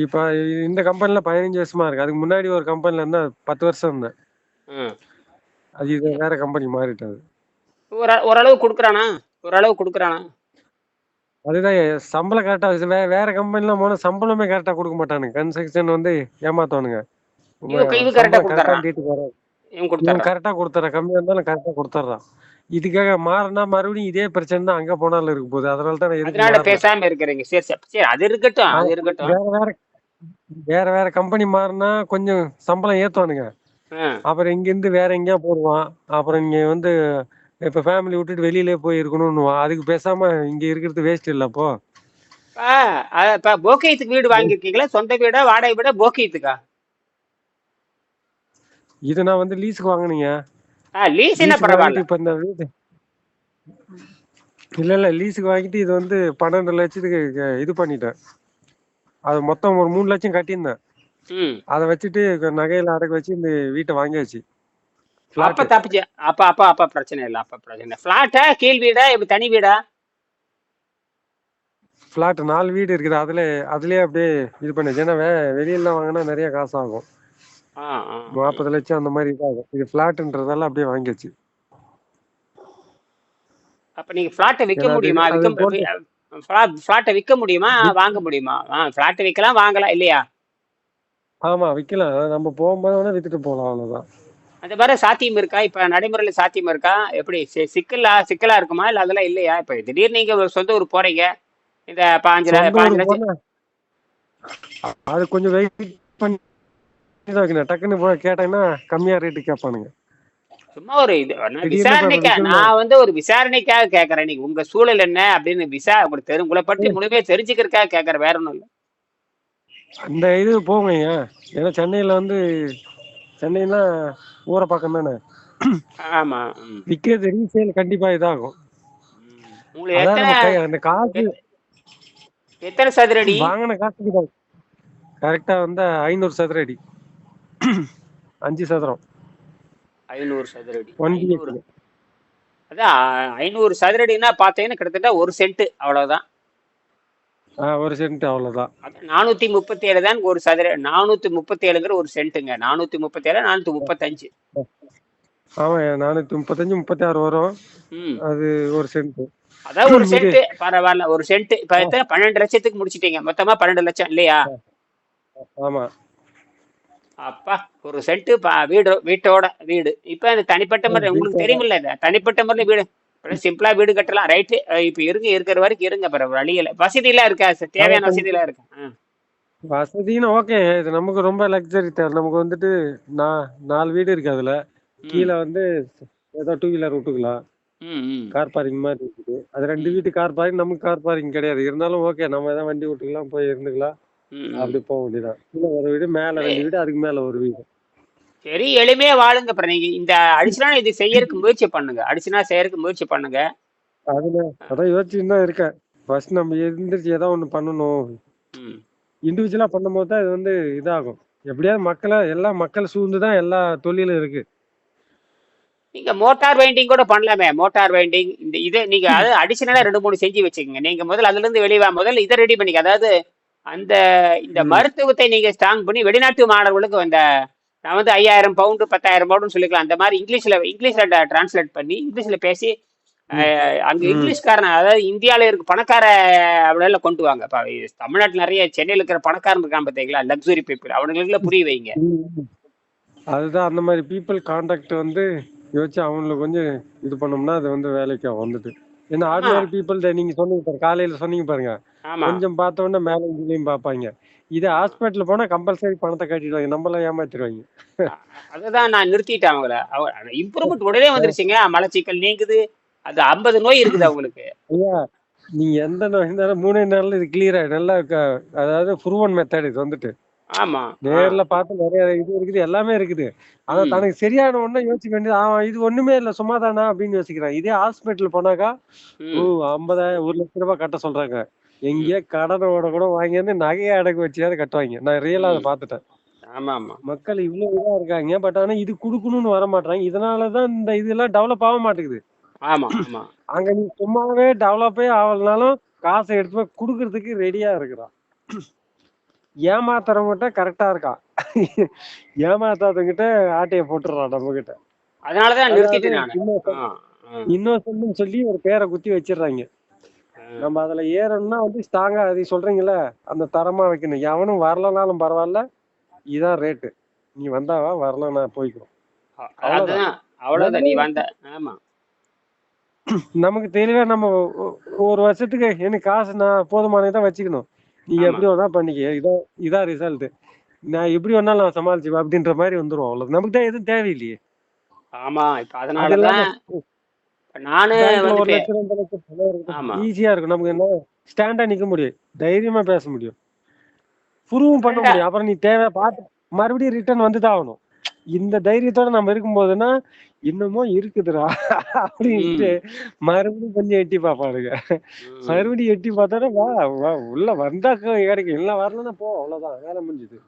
Speaker 2: இப்ப இந்த கம்பெனில பதினஞ்சு வருஷமா இருக்கு. அதுக்கு முன்னாடி ஒரு கம்பெனில இருந்தா பத்து வருஷம் இருந்தேன். அது இது வேற கம்பெனி மாறிட்டது.
Speaker 1: ஒரு ஓரளவு கொடுக்குறானா? ஓரளவு கொடுக்குறானா?
Speaker 2: அதுதான் சம்பளம் கரெக்டா வே வேற கம்பெனிலாம் போனா சம்பளமே கரெக்டா கொடுக்க மாட்டானுங்க. கன்ஸ்ட்ரக்ஷன் வந்து ஏமாத்துவானுங்க.
Speaker 1: ஆ கொடுத்துட்றான்.
Speaker 2: கரெக்டா கொடுத்துறான் கம்மியா இருந்தாலும் கரெக்டா கொடுத்துட்றான். இதுக்காக மாறினா மறுபடியும் இதே பிரச்சனை தான் அங்க போனாலும் இருக்க போகுது. அதனால தான்
Speaker 1: அதனால. பேசாம இருக்கிறீங்க. சரி சரி அது இருக்கட்டும் அது இருக்கட்டும்.
Speaker 2: வேற வேற வேற வேற கம்பெனி மாறினா கொஞ்சம் சம்பளம் ஏத்துவானுங்க. அப்புறம் இங்க இருந்து வேற எங்கேயா போடுவான். அப்புறம் இங்க வந்து இப்ப ஃபேமிலி விட்டுட்டு வெளியிலே போய் இருக்கணும்னுவான். அதுக்கு பேசாம இங்க இருக்கிறது வேஸ்ட் இல்ல அப்போ.
Speaker 1: போக்கியத்துக்கு வீடு வாங்கியிருக்கீங்களா? சொந்த வீடா வாடகை வீடா போக்கியத்துக்கா?
Speaker 2: இது நான் வந்து லீஸுக்கு வாங்கினீங்க.
Speaker 1: ஆ லீஸ் என்ன
Speaker 2: லீஸுக்கு
Speaker 1: பரவாயில்ல?
Speaker 2: இப்ப இந்த வீடு. இல்ல இல்ல லீஸுக்கு வாங்கிட்டு இது வந்து பன்னெண்டு லட்சத்துக்கு இது பண்ணிட்டேன். அது மொத்தம் ஒரு மூணு லட்சம் கட்டியிருந்தேன். அதை வச்சுட்டு நகையில அடகு வச்சு இந்த வீட்டை வாங்கியாச்சு.
Speaker 1: அப்ப தப்பிச்சு அப்ப அப்ப அப்ப பிரச்சனை இல்லை அப்ப பிரச்சனை இல்லை. ஃபிளாட்டா கீழ் வீடா இப்ப தனி வீடா?
Speaker 2: ஃபிளாட் நாலு வீடு இருக்குது அதுல அதுலயே அப்படியே இது பண்ணி ஏன்னா வே- வெளியில வாங்கினா நிறைய காசு ஆகும். நாற்பது லட்சம் அந்த மாதிரி இதாகும். இது ஃபிளாட்ன்றதால அப்படியே வாங்கியாச்சு.
Speaker 1: அப்ப நீங்க ஃபிளாட்டை விற்க முடியுமா? விற்க ஃபிளாட்டை விற்க முடியுமா? வாங்க முடியுமா? ஃபிளாட்டை விற்கலாம் வாங்கலாம் இல்லையா?
Speaker 2: ஆமா விக்கலாம் அதாவது நம்ம போகும்போது வேணா வித்துட்டு போகலாம் அவ்வளவுதான்.
Speaker 1: அந்த மாதிரி சாத்தியம் இருக்கா? இப்ப நடைமுறையில சாத்தியம் இருக்கா? எப்படி? சிக்கலா சிக்கலா இருக்குமா? இல்ல அதெல்லாம் இல்லையா? இப்ப திடீர்னு நீங்க சொந்த ஊர் போறீங்க. இந்த பாஞ்சு பாஞ்சு
Speaker 2: அது கொஞ்சம் வெயிட் பண்ணி வைக்கணும் டக்குன்னு போய் கேட்டீங்கன்னா கம்மியா ரேட்டு கேட்பானுங்க.
Speaker 1: சும்மா ஒரு இது விசாரணைக்கா நான் வந்து ஒரு விசாரணைக்காக கேட்கறேன். நீங்க உங்க சூழல் என்ன அப்படின்னு விசா உங்களுக்கு தெரு உங்களை பற்றி முழுமையா தெரிஞ்சுக்கிறதுக்காக கேட்கறேன். வேற ஒண்ணும் இல்லை.
Speaker 2: அந்த இது போங்கய்யா ஏன்னா சென்னையில வந்து சென்னைனா ஊரை பக்கம் தானே.
Speaker 1: ஆமா ம்.
Speaker 2: விற்கிறது ரீசேல் கண்டிப்பா இதாகும். அந்த காசு
Speaker 1: எத்- எத்தனை சதுரடி?
Speaker 2: வாங்கின காசுக்கு கரெக்டா வந்து ஐநூறு சதுர அடி அஞ்சு சதுரம்.
Speaker 1: ஐநூறு சதுரடி
Speaker 2: ஒன்
Speaker 1: ஐநூறு.
Speaker 2: பிஹெச்கே
Speaker 1: அதான் ஐநூறு சதுரடின்னா பார்த்தீங்கன்னா கிட்டத்தட்ட ஒரு சென்ட் அவ்வளவுதான்.
Speaker 2: ஒரு சென்ட் அவ்வளவுதான்.
Speaker 1: அது நானூத்தி முப்பத்தி ஏழு தான் ஒரு சதுர நானூத்தி முப்பத்தி ஏழுங்கிற ஒரு சென்ட்டுங்க நானூத்தி முப்பத்தி ஏழு நானூத்தி முப்பத்தஞ்சு
Speaker 2: ஆமா நானூத்தி முப்பத்தஞ்சு முப்பத்தி ஆறு வரும் அது ஒரு சென்ட்
Speaker 1: அதான் ஒரு சென்ட் பரவாயில்ல ஒரு சென்ட் இப்ப பன்னெண்டு லட்சத்துக்கு முடிச்சிட்டீங்க. மொத்தமா பன்னெண்டு லட்சம் இல்லையா?
Speaker 2: ஆமா.
Speaker 1: அப்பா ஒரு சென்ட் வீடு வீட்டோட வீடு. இப்ப இந்த தனிப்பட்ட முறை உங்களுக்கு தெரியுமில்ல இது? தனிப்பட்ட முறையில் வீடு. சிம்பிளா வீடு கட்டலாம். ரைட்டு இப்ப இருங்க இருக்கிற வரைக்கும் இருங்க பிறகு வழியில. வசதி எல்லாம் இருக்கா சார் தேவையான வசதி. எல்லாம் இருக்கா? ஆ.
Speaker 2: வசதின்னு ஓகே. இது நமக்கு ரொம்ப லக்ஸரி தேவை நமக்கு வந்துட்டு நான் நாலு வீடு இருக்கு அதுல. கீழே வந்து ஏதோ டூ வீலர் விட்டுக்கலாம். கார் பார்க்கிங் மாதிரி இருக்குது. அது ரெண்டு வீட்டு கார் பார்க்கிங் நமக்கு கார் பார்க்கிங் கிடையாது. இருந்தாலும் ஓகே. நம்ம ஏதாவது வண்டி விட்டுக்கலாம் போய் இருந்துக்கலாம். அப்படி போக வேண்டியதான் கீழே ஒரு வீடு மேல ரெண்டு வீடு அதுக்கு மேல ஒரு வீடு.
Speaker 1: சரி எளிமையா வாழுங்க அப்புறம். நீங்க இந்த அடிஷனா இது செய்யறதுக்கு முயற்சி பண்ணுங்க. அடிஷனா செய்யறதுக்கு முயற்சி பண்ணுங்க.
Speaker 2: அதுல அதான் யோசிச்சுட்டு தான் இருக்கேன். ஃபர்ஸ்ட் நம்ம எந்திரிச்சு ஏதோ ஒண்ணு பண்ணணும்.
Speaker 1: ம்.
Speaker 2: இண்டிவிஜுவலா பண்ணும்போது தான் இது வந்து இதாகும். எப்படியாவது மக்களை எல்லா மக்கள் சூழ்ந்து தான் எல்லா தொழிலும் இருக்கு.
Speaker 1: நீங்க மோட்டார் வைண்டிங் கூட பண்ணலாமே. மோட்டார் வைண்டிங் இந்த இதை நீங்க அது அடிஷனலா ரெண்டு மூணு செஞ்சு வச்சுக்கோங்க. நீங்க முதல்ல அதுல இருந்து வெளியே வா. முதல்ல இதை ரெடி பண்ணிக்க. அதாவது அந்த இந்த. மருத்துவத்தை நீங்க ஸ்ட்ராங் பண்ணி வெளிநாட்டு மாணவர்களுக்கு அந்த நான் வந்து ஐயாயிரம் பவுண்டு பத்தாயிரம் பவுண்டுன்னு சொல்லிக்கலாம். அந்த மாதிரி இங்கிலீஷ்ல இங்கிலீஷ்ல டிரான்ஸ்லேட் பண்ணி இங்கிலீஷ்ல பேசி அங்க. இங்கிலீஷ்காரன் அதாவது இந்தியால இருக்க பணக்கார அப்படியெல்லாம் கொண்டு வாங்க. இப்போ தமிழ்நாட்டில் நிறைய சென்னையில் இருக்கிற பணக்காரன் இருக்கான் பார்த்தீங்களா லக்ஸுரி பீப்புள் அவனுங்களுக்குலாம் புரிய வைங்க.
Speaker 2: அதுதான் அந்த மாதிரி பீப்புள் கான்டாக்ட் வந்து யோசிச்சு அவங்களுக்கு கொஞ்சம் இது பண்ணோம்னா அது வந்து வேலைக்கு வந்துட்டு ஏன்னா ஆர்டினரி பீப்புள் நீங்க சொன்னீங்க பாருங்க காலையில சொன்னீங்க பாருங்க. கொஞ்சம் பார்த்த உடனே மேல இங்கேயும் பார்ப்பாங்க. இது ஹாஸ்பிட்டல் போனா கம்பல்சரி பணத்தை கட்டிடுவாங்க நம்மள ஏமாத்திடுவாங்க
Speaker 1: அதுதான் நான் நிறுத்திட்டேன் அவங்கள. இம்ப்ரூவ்மெண்ட் உடனே வந்துருச்சுங்க. மலச்சிக்கல் நீங்குது. அது ஐம்பது நோய் இருக்குது அவங்களுக்கு.
Speaker 2: ஐயா நீங்க எந்த நோய் இருந்தாலும் மூணே நாள்ல இது கிளியர் ஆயிடும். நல்லா அதாவது ப்ரூவன் மெத்தட் இது வந்துட்டு.
Speaker 1: ஆமா.
Speaker 2: நேர்ல பார்த்து நிறைய இது இருக்குது. எல்லாமே இருக்குது. ஆனா தனக்கு சரியான ஒண்ணு யோசிக்க வேண்டியது ஆ இது ஒண்ணுமே இல்ல சும்மா தானா அப்படின்னு யோசிக்கிறான் இதே ஹாஸ்பிட்டல் போனாக்கா ஐம்பதாயிரம் ஒரு லட்ச ரூபாய் கட்ட சொல்றாங்க. எங்கேயோ கடனோட கூட வாங்கி வந்து நகையை அடகு வச்சியாவது கட்டுவாங்க. நான் ரியலா அதை
Speaker 1: ஆமா
Speaker 2: மக்கள் இவ்வளவு இதா இருக்காங்க பட் ஆனா இது குடுக்கணும்னு வர மாட்டாங்க இதனாலதான் இந்த இதெல்லாம் டெவலப் ஆக மாட்டேங்குது.
Speaker 1: ஆமா ஆமா.
Speaker 2: அங்க நீ சும்மாவே டெவலப்பே ஆகலனாலும் காசை எடுத்து போய் குடுக்கறதுக்கு ரெடியா இருக்கிறான். ஏமாத்துறவங்கிட்ட கரெக்டா இருக்கான். ஏமாத்தாதவங்கிட்ட ஆட்டைய போட்டுறான் நம்ம கிட்ட
Speaker 1: அதனாலதான்
Speaker 2: இன்னொசன் சொல்லி ஒரு பேரை குத்தி வச்சிடுறாங்க. நம்ம அதுல ஏறணும்னா வந்து ஸ்ட்ராங்கா அது சொல்றீங்கல்ல அந்த தரமா வைக்கணும். எவனும் வரலனாலும் பரவாயில்ல இதான் ரேட்டு நீ வந்தாவா வரலன்னா போய்க்கிறோம்.
Speaker 1: அ-
Speaker 2: அவ்வளவுதான்.
Speaker 1: அதுதான் அவ்வளவுதான் நீ
Speaker 2: வந்து
Speaker 1: வந்த ஆமா.
Speaker 2: நமக்கு தெளிவா நம்ம ஒரு வருஷத்துக்கு எனக்கு காசு நான் போதுமானதான் வச்சுக்கணும். நீ எப்படி வேணா பண்ணிக்க. இதான் இதான் ரிசல்ட் நான் எப்படி வேணாலும் நான் சமாளிச்சுவேன் அப்படின்ற மாதிரி வந்துரும். அவ்வளவு நமக்கு தான் எதுவும் தேவையில்லையே.
Speaker 1: ஆமா இப்ப
Speaker 2: அது
Speaker 1: அதனாலதான் நானு
Speaker 2: ஈஸியா இருக்கும். நமக்கு என்ன ஸ்டாண்டா நிக்க முடியும் தைரியமா பேச முடியும். ப்ரூவும் பண்ண முடியும். அப்புறம் நீ தேவை பார்த்து மறுபடியும் ரிட்டர்ன் வந்து தான் ஆகணும். இந்த தைரியத்தோட நம்ம இருக்கும்போதுன்னா இன்னமும் இருக்குதுடா அப்படின்ட்டு மறுபடியும் கொஞ்சம் எட்டி பார்ப்பானுங்க.
Speaker 1: ம்.
Speaker 2: மறுபடியும் எட்டி பார்த்தாலும் வா வா உள்ள வந்தா கிடைக்கும். இல்ல வரலன்னா போ அவ்வளவுதான். வேலை முடிஞ்சுது.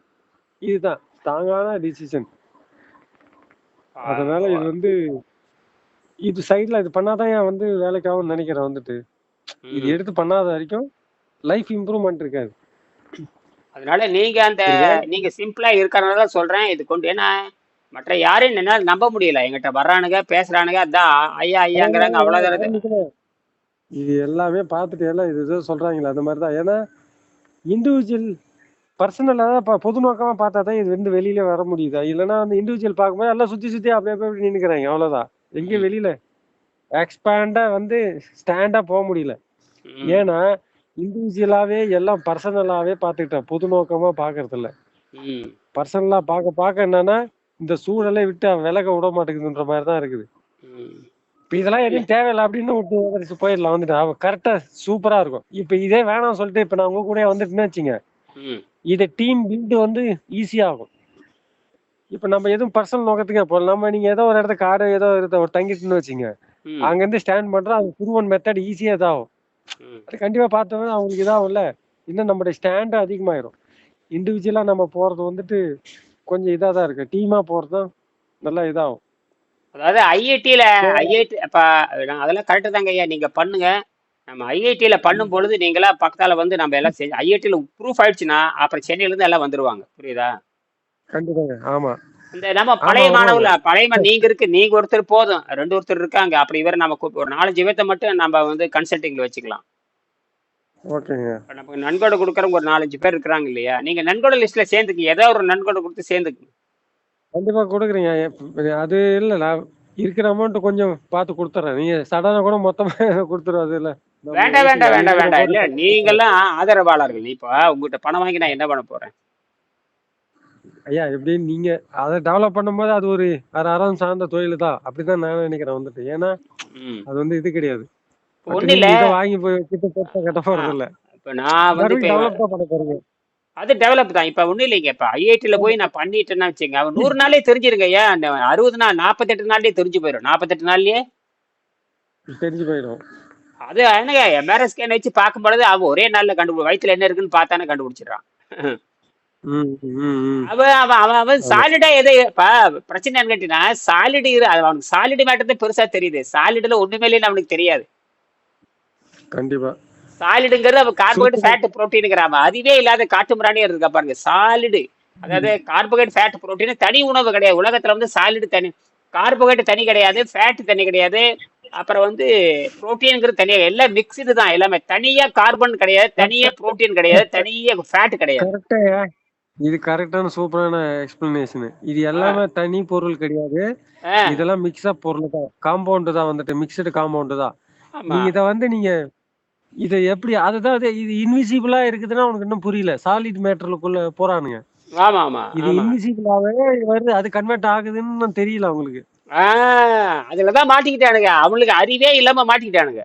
Speaker 2: இதுதான் தாங்கான டிசிஷன் அதனால இது வந்து இது சைடுல இது பண்ணாதான் ஏன் வந்து வேலைக்காகும் நினைக்கிறேன் வந்துட்டு. இது. எடுத்து பண்ணாத வரைக்கும் லைஃப் இம்ப்ரூவ்மெண்ட் இருக்காது.
Speaker 1: அதனால நீங்க அந்த? நீங்க சிம்பிளா இருக்கறனால தான் சொல்றேன். இது கொண்டு ஏன்னா மற்ற யாரையும் என்னால நம்ப முடியல. எங்கிட்ட வர்றானுங்க பேசுறானுங்க அதான் ஐயா ஐயாங்கிறாங்க அவ்வளவுதான் இது.
Speaker 2: எல்லாமே பார்த்துட்டு எல்லாம் இது ஏதோ சொல்றாங்களே அந்த மாதிரி தான். ஏன்னா இண்டிவிஜுவல் பர்சனலாக தான் பொது நோக்கமா பார்த்தா தான் இது வந்து வெளியில வர முடியுதா? இல்லைன்னா அந்த இண்டிவிஜுவல் பார்க்கும்போது எல்லாம் சுத்தி சுத்தி அப்படியே அப்படியே நின்னுக்கிறாங்க அவ்வளவுதான். எங்கேயும். வெளியில எக்ஸ்பேண்டா வந்து ஸ்டாண்டா போக முடியல. ஏன்னா இண்டிவிஜுவலாவே எல்லாம் பர்சனலாவே பார்த்துக்கிட்டேன் பொது நோக்கமா பாக்குறது இல்ல. பர்சனலா பார்க்க பார்க்க என்னன்னா இந்த சூழலை விட்டு விலக விட மாட்டேங்குதுன்ற மாதிரி தான் இருக்குது. இப்ப இதெல்லாம் எதுவும் தேவையில்லை அப்படின்னு விட்டு போயிடலாம் வந்துட்டு அவன் கரெக்டா சூப்பரா இருக்கும் இப்ப இதே வேணாம் சொல்லிட்டு இப்ப நான் உங்க கூட வந்துட்டுன்னு வச்சுங்க. இதை டீம் பில்டு வந்து ஈஸியா ஆகும் இப்ப நம்ம எதுவும் பர்சனல் நோக்கத்துக்கே போகல. நம்ம நீங்க ஏதோ ஒரு இடத்த காடு ஏதோ ஒரு தங்கிட்டுன்னு வச்சுங்க. அங்க இருந்து ஸ்டாண்ட் பண்றோம் அது ப்ரூவன் மெத்தட் ஈஸியா இதாகும். அது கண்டிப்பா பார்த்தோம்னா அவங்களுக்கு இதாகும்ல. இன்னும் நம்மளுடைய ஸ்டாண்ட் அதிகமாயிரும். இண்டிவிஜுவலா நம்ம போறது வந்துட்டு கொஞ்சம் இதா தான் இருக்கு. டீமா போறது நல்லா இதாகும்.
Speaker 1: அதாவது ஐஐடியில ஐஐடி அப்ப நான் அதெல்லாம் கரெக்டு தாங்க ஐயா. நீங்க பண்ணுங்க. நம்ம ஐஐடியில பண்ணும் பொழுது நீங்களா பக்கத்தால வந்து நம்ம எல்லாம் ஐஐடியில ப்ரூஃப் ஆயிடுச்சுன்னா அப்புறம் சென்னையில இருந்து எல்லாம் வந்துருவாங்க. புரியுதா?
Speaker 2: கண்டிப்பாங்க ஆமா.
Speaker 1: இந்த நம்ம பழைய மாணவர்ல பழைய நீங்க இருக்கு நீங்க ஒருத்தர் போதும். ரெண்டு ஒருத்தர் இருக்காங்க அப்படி இவரை நம்ம ஒரு நாலஞ்சு பேர்த்த மட்டும் நம்ம வந்து கன்சல்டிங்ல வச்சுக்கலாம்.
Speaker 2: ஓகேங்க.
Speaker 1: நமக்கு நன்கொடை கொடுக்குறவங்க ஒரு நாலஞ்சு பேர் இருக்கிறாங்க இல்லையா? நீங்க நன்கொடை லிஸ்ட்ல சேர்ந்துக்கு ஏதோ ஒரு நன்கொடை கொடுத்து சேர்ந்துக்கு.
Speaker 2: கண்டிப்பா கொடுக்குறீங்க. அது இல்ல நான் இருக்கிற அமௌண்ட் கொஞ்சம் பார்த்து கொடுத்துறேன். நீங்க சடனா கூட மொத்தமா கொடுத்துருவோம் அது இல்ல
Speaker 1: வேண்டாம் வேண்டாம். வேண்டாம் வேண்டாம். இல்ல
Speaker 2: பொருள்
Speaker 1: நீங்கெல்லாம் ஆதரவாளர்கள். இப்ப உங்ககிட்ட பணம் வாங்கி நான் என்ன பண்ண போறேன்?
Speaker 2: ஐயா எப்படின்னு நீங்க அதை டெவலப் பண்ணும்போது அது ஒரு அரை அறம் சார்ந்த தொழில் தான் அப்படிதான் நான் நினைக்கிறேன் வந்துட்டு. ஏன்னா. அது வந்து இது கிடையாது. வாங்கி போய் வச்சுட்டு போட்டா கட்ட போறது இல்ல.
Speaker 1: இப்ப நான் வந்து
Speaker 2: டெவலப் தான் பண்ண போறீங்க
Speaker 1: அது டெவலப் தான். இப்ப ஒண்ணும் இல்லைங்க. இப்ப ஐஐடில போய் நான் பண்ணிட்டேன்னா வச்சுங்க அவன் நூறு நாளே தெரிஞ்சிருங்க ஐயா. அந்த அறுபது நாள் நாற்பத்தெட்டு நாள்லயே தெரிஞ்சு போயிடும் நாற்பத்தெட்டு நாள்லயே?
Speaker 2: தெரிஞ்சு போயிடும்.
Speaker 1: அது என்னங்க எம்ஆர்எஸ் ஸ்கேன் வச்சு பார்க்கும் பொழுது அவன் ஒரே நாள்ல கண்டுபிடி வயித்துல என்ன இருக்குன்னு பார்த்தானே கண்டுபிடிச்சிடறான். அவன் அவன் அவன் அவன் சாலிடா எதை பிரச்சனை என்னன்னு கேட்டீங்கன்னா சாலிடு அவனுக்கு சாலிடு மேட்டர் பெருசா தெரியுது. சாலிடுல ஒண்ணுமே இல்லைன்னு அவனுக்கு தெரியாது.
Speaker 2: கண்டிப்பா.
Speaker 1: சாலிடுங்கிறது அவன் கார்போஹைட்ரேட். ஃபேட் புரோட்டீனுங்கிறாம அதுவே இல்லாத காட்டு மிராணியா இருக்கா பாருங்க சாலிடு அதாவது கார்போஹைட்ரேட் ஃபேட் புரோட்டீன் தனி உணவு கிடையாது. உலகத்துல வந்து சாலிடு தனி கார்போஹைட்ரேட் தனி கிடையாது ஃபேட் தனி கிடையாது. அப்புறம் வந்து புரோட்டீன்ங்கிறது தனியா எல்லாம் மிக்ஸ்டு தான். எல்லாமே தனியா கார்பன் கிடையாது தனியா புரோட்டீன் கிடையாது தனியா ஃபேட் கிடையாது.
Speaker 2: இது கரெக்டான சூப்பரான எக்ஸ்பிளனேஷன் இது எல்லாமே தனி பொருள் கிடையாது. இதெல்லாம் மிக்ஸ் பொருள் தான். காம்பவுண்ட் தான் வந்துட்டு மிக்சடு காம்பவுண்ட் தான். நீங்க இத வந்து நீங்க இத எப்படி அதுதான் இது- இன்விசிபிளா இருக்குதுன்னா உனக்கு இன்னும் புரியல. சாலிட் மேட்டருக்குள்ள போறானுங்க.
Speaker 1: ஆமா ஆமா
Speaker 2: இது இன்விசிபிளாவே வருது. அது கன்வெர்ட் ஆகுதுன்னு தெரியல அவங்களுக்கு.
Speaker 1: அதுலதான் மாட்டிக்கிட்டானுங்க. அவனுக்கு அறிவே இல்லாம மாட்டிக்கிட்டானுங்க.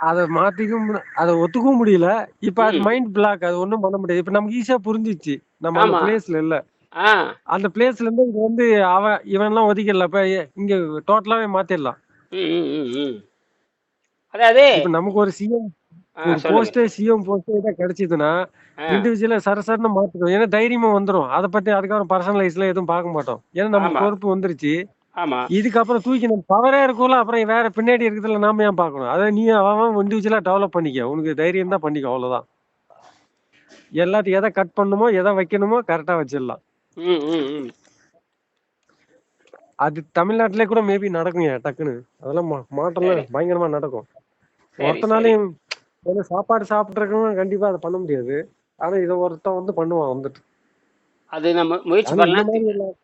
Speaker 2: அத மாத்திக்கவும் முடி- அத ஒத்துக்கவும் முடியல. இப்ப அது. மைண்ட் பிளாக் அது ஒண்ணும் பண்ண முடியாது. இப்ப நமக்கு ஈஸியா புரிஞ்சிச்சு. நம்ம அந்த. பிளேஸ்ல இல்ல. அந்த பிளேஸ்ல இருந்து இது வந்து அவன் இவன் எல்லாம் ஒதுக்கல இப்ப இங்க டோட்டலாவே மாத்திடலாம்.
Speaker 1: அதாவது
Speaker 2: இப்ப நமக்கு ஒரு சிஎம் போஸ்ட் சிஎம் போஸ்ட் இதான் கிடைச்சதுன்னா இண்டிவிஜுவலா சரசரன்னு மாத்திடும் ஏன்னா தைரியமா வந்துரும். அதை பத்தி அதுக்கப்புறம் பர்சனலைஸ்ல எதுவும் பார்க்க மாட்டோம். ஏன்னா நமக்கு
Speaker 1: ஆமா.
Speaker 2: பொறுப்பு வந்துருச்சு.
Speaker 1: ஆமா.
Speaker 2: இதுக்கப்புறம் தூக்கி நம்ம பவரே இருக்கும்ல அப்புறம் வேற பின்னாடி இருக்கிறதுல நாம ஏன் பார்க்கணும்? அதை நீ அவன் இண்டிவிஜுவலா டெவலப் பண்ணிக்க. உனக்கு தைரியம் தான் பண்ணிக்க அவ்வளவுதான். எல்லாத்தையும் எதை கட் பண்ணுமோ எதை வைக்கணுமோ கரெக்டா வச்சிடலாம். அது தமிழ்நாட்டிலே கூட மேபி நடக்குங்க டக்குன்னு. அதெல்லாம் மாற்றம்லாம் பயங்கரமா நடக்கும். ஒருத்தனாலையும் ஏன்னா சாப்பாடு சாப்பிட்றவங்க கண்டிப்பா அதை பண்ண முடியாது. ஆனா இதை ஒருத்தன் வந்து பண்ணுவான் வந்துட்டு.
Speaker 1: அது நம்ம முயற்சி பண்ணலாம்.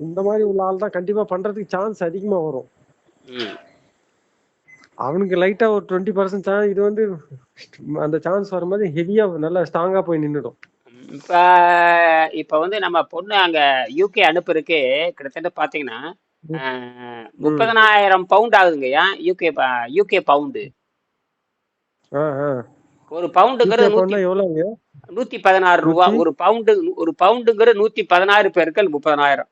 Speaker 2: இந்த மாதிரி உள்ள ஆள் தான் கண்டிப்பா பண்றதுக்கு சான்ஸ் அதிகமா வரும். அவனுக்கு லைட்டா ஒரு டுவெண்ட்டி பர்சன்ட் சான்ஸ் இது வந்து அந்த சான்ஸ் வரும்போது ஹெவியா நல்லா ஸ்ட்ராங்கா போய் நின்னுடும்.
Speaker 1: இப்ப இப்ப வந்து நம்ம பொண்ணு அங்க யூகே அனுப்புறதுக்கு கிட்டத்தட்ட பாத்தீங்கன்னா முப்பதனாயிரம் பவுண்ட் ஆகுதுங்கய்யா யூகே யூகே பவுண்டு ஒரு பவுண்டுங்கிறது நூத்தி பதினாறு ரூபா. ஒரு பவுண்டு ஒரு பவுண்டுங்கிறது நூத்தி பதினாறு பெருக்கள் முப்பதனாயிரம்.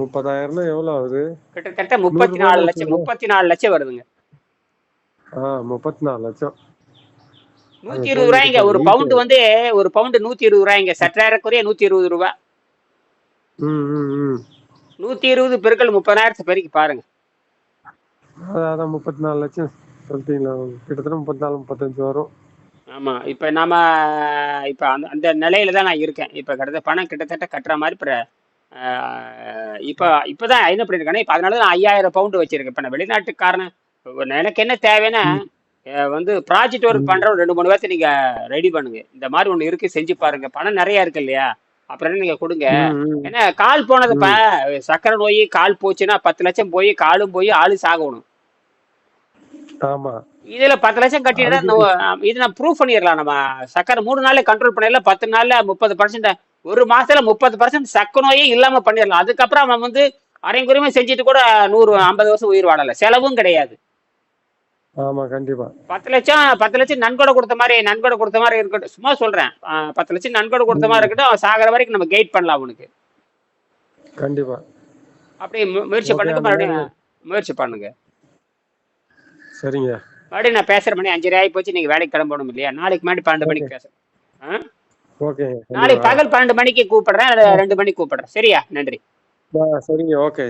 Speaker 2: முப்பதாயிரம்னா எவ்வளவு ஆகுது?
Speaker 1: கிட்டத்தட்ட முப்பத்தி நாலு லட்சம் முப்பத்தி நாலு லட்சம் வருதுங்க.
Speaker 2: முப்பத்தி நாலு லட்சம்.
Speaker 1: நூத்தி இருபது ரூபாய்ங்க. ஒரு பவுண்டு வந்து ஒரு பவுண்டு நூத்தி இருபது ரூபாய்ங்க. சற்றாயிரக்குரிய நூத்தி இருபது
Speaker 2: ம்
Speaker 1: நூத்தி இருபது பெருக்கள் முப்பதாயிரத்து பெருக்கி பாருங்க.
Speaker 2: அதான் முப்பத்தி நாலு லட்சம் சொல்லிட்டீங்களா. கிட்டத்தட்ட முப்பத்தி நாலு முப்பத்தஞ்சு வரும்.
Speaker 1: ஆமா. இப்ப நாம இப்ப அந்த அந்த நிலையில தான் நான் இருக்கேன். இப்ப கிட்டத்தட்ட பணம் கிட்டத்தட்ட கட்டுற மாதிரி இப்ப இப்ப இப்பதான் என்ன பண்ணிருக்கேன்னா இப்ப அதனால தான் ஐயாயிரம் பவுண்டு வச்சிருக்கேன். இப்ப நான் வெளிநாட்டுக்காரன் எனக்கு என்ன தேவைன்னா வந்து ப்ராஜெக்ட் ஒர்க்
Speaker 2: ம்.
Speaker 1: பண்ற ஒரு ரெண்டு மூணு பேர்த்த நீங்க ரெடி பண்ணுங்க. இந்த மாதிரி ஒண்ணு இருக்கு செஞ்சு பாருங்க. பணம் நிறைய இருக்கு இல்லையா? அப்புறம் என்ன நீங்க கொடுங்க. ஏன்னா கால் போனதுப்பா சக்கரை நோய் கால் போச்சுன்னா பத்து லட்சம் போய் காலும் போய் ஆளு சாகணும்.
Speaker 2: ஆமா.
Speaker 1: இதுல பத்து லட்சம் கட்டிட்டா இது நான் ப்ரூவ் பண்ணிடலாம் நம்ம. சக்கரை மூணு நாள்ல கண்ட்ரோல் பண்ணிடலாம் பத்து நாள்ல முப்பது பர்சன்ட் ஒரு மாசத்துல முப்பது பர்சன்ட் சக்க நோயே இல்லாம பண்ணிடலாம். அதுக்கப்புறம் அவன் வந்து அரைங்குறையுமே செஞ்சுட்டு கூட நூறு ஐம்பது வருஷம் உயிர் வாழல. செலவும் கிடையாது.
Speaker 2: ஆமா கண்டிப்பா.
Speaker 1: பத்து லட்சம் பத்து லட்சம் நன்கொடை கொடுத்த மாதிரி நன்கொடை கொடுத்த மாதிரி இருக்கட்டும். சும்மா சொல்றேன். பத்து லட்சம் நன்கொடை கொடுத்த மாதிரி இருக்கட்டும். அவன் சாகிற வரைக்கும் நம்ம கைட் பண்ணலாம் அவனுக்கு.
Speaker 2: கண்டிப்பா.
Speaker 1: அப்படியே மு- முயற்சி பண்ணுங்க மறுபடியும் முயற்சி பண்ணுங்க.
Speaker 2: சரிங்க.
Speaker 1: மறுபடியும் நான் பேசுற மணி அஞ்சரை ஆகி போச்சு. நீங்க வேலைக்கு கிளம்பணும் இல்லையா? நாளைக்கு முன்னாடி பன்னெண்டு மணிக்கு பேசுறேன். நாளைக்கு
Speaker 2: கண்டிப்பா.
Speaker 1: பகல் பன்னெண்டு மணிக்கு கூப்பிடுறேன் ரெண்டு மணிக்கு கூப்பிடுறேன். சரியா? நன்றி.
Speaker 2: சரிங்க ஓகே.